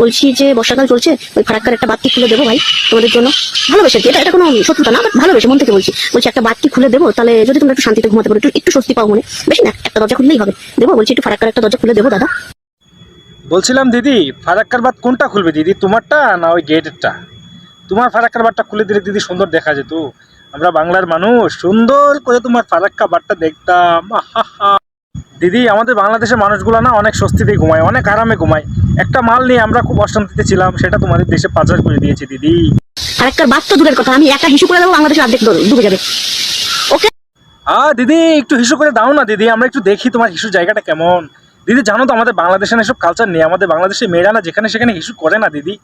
বলছি যে বর্ষাকাল চলছে, ওই ফারাক্কার একটা বাতি খুলে দেবো ভাই তোমাদের জন্য। ভালোবেসে এটা এটা কোনো শত্রুতা না বাট ভালোবেসে, মন থেকে বলছি। বলছি একটা বাতি খুলে দেবো, তাহলে যদি তোমরা একটু শান্তিতে ঘুমাতে পারো, একটু একটু স্বস্তি পাও মনে। বেশি না, একটা দরজা খুললেই হবে। দেবো, বলছি একটু ফারাক্কার একটা দরজা খুলে দেবো, দাদা। বলছিলাম দিদি, ফারাক্কার বাদ কোনটা খুলবে দিদি, তোমারটা না ওই গেটেরটা তোমার ফারাক্কার বাদটা খুলে দিলে দিদি সুন্দর দেখা যেত। আমরা বাংলার মানুষ, সুন্দর করে তোমার ফারাক্কা বাদটা দেখতাম। দিদি আমাদের বাংলাদেশের মানুষগুলো না অনেক স্বস্তিতে ঘুমায় অনেক আরামে ঘুমায়। একটা মাল নিয়ে আমরা খুব অশান্তিতে ছিলাম সেটা তোমাদের দেশে পাচার করে দিয়েছে দিদি। ফারাক্কার বাদ তো দূরের কথা আমি একা হিসু করে দেবো বাংলাদেশের অর্ধেক ডুবে- যাবে। ওকে? আ দিদি একটু হিসু করে দাও না দিদি আমরা একটু দেখি তোমার হিসু জায়গাটা কেমন। দিদি জানো তো আমাদের বাংলাদেশে এসব কালচার নেই আমাদের বাংলাদেশে মেয়েরা না যেখানে সেখানে হিসু করে না দিদি।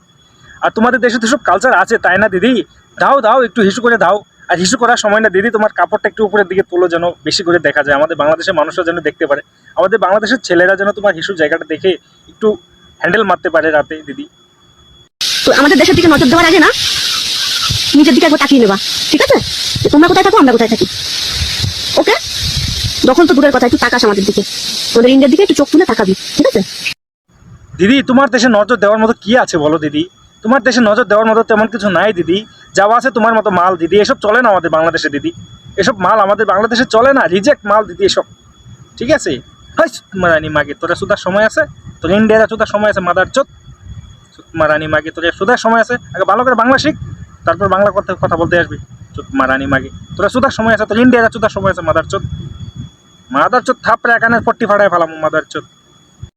আর তোমাদের দেশে তো সব কালচার আছে তাই না দিদি? দাও দাও একটু হিসু করে দাও। আর হিসু করার সময় না দিদি তোমার কাপড়টা একটু উপরের দিকে তোলো যেন বেশি করে দেখা যায়। আমাদের বাংলাদেশের মানুষরা যেন দেখতে পারে। আমাদের বাংলাদেশের ছেলেরা যেন তোমার হিসু জায়গাটা দেখে একটু হ্যান্ডেল মারতে পারে রাতে দিদি। তো আমাদের দেশের দিকে নজর দেওয়ার আগে না নিজের দিকে একবার তাকিয়ে নেবা ঠিক আছে? তোমরা কোথায় থাকো আমরা কোথায় থাকি। ওকে? দখল তো দূরের কথা একটু তাকাস আমাদের দিকে। তোদের ইন্ডিয়ার দিকে একটু চোখ তুলে তাকাবি ঠিক আছে? দিদি তোমার দেশে নজর দেওয়ার মতো কি আছে বলো দিদি? তোমার দেশে নজর দেওয়ার মতো তেমন কিছু নাই দিদি। যাওয়া আছে তোমার মতো মাল, দিদি, এসব চলে না আমাদের বাংলাদেশে, দিদি। এসব মাল আমাদের বাংলাদেশে চলে না রিজেক্ট মাল, দিদি, এসব। ঠিক আছে? মারানি মাগে, তোরা সুদার সময় আছে, তোর ইন্ডিয়ার সুদার সময় আছে মাদার চোত মারানি মাগে, তোর সুদার সময় আছে। আগে ভালো করে বাংলা শিখ, তারপর বাংলা কথা কথা বলতে আসবি। চোত মারানি মাগে, তোরা সুদার সময় আছে, তোর ইন্ডিয়ার সুদার সময় আছে মাদার চোত মাদার চোত থাপড়ে, এখানে পট্টি ফাড়ায় ফেলাম মাদার চোত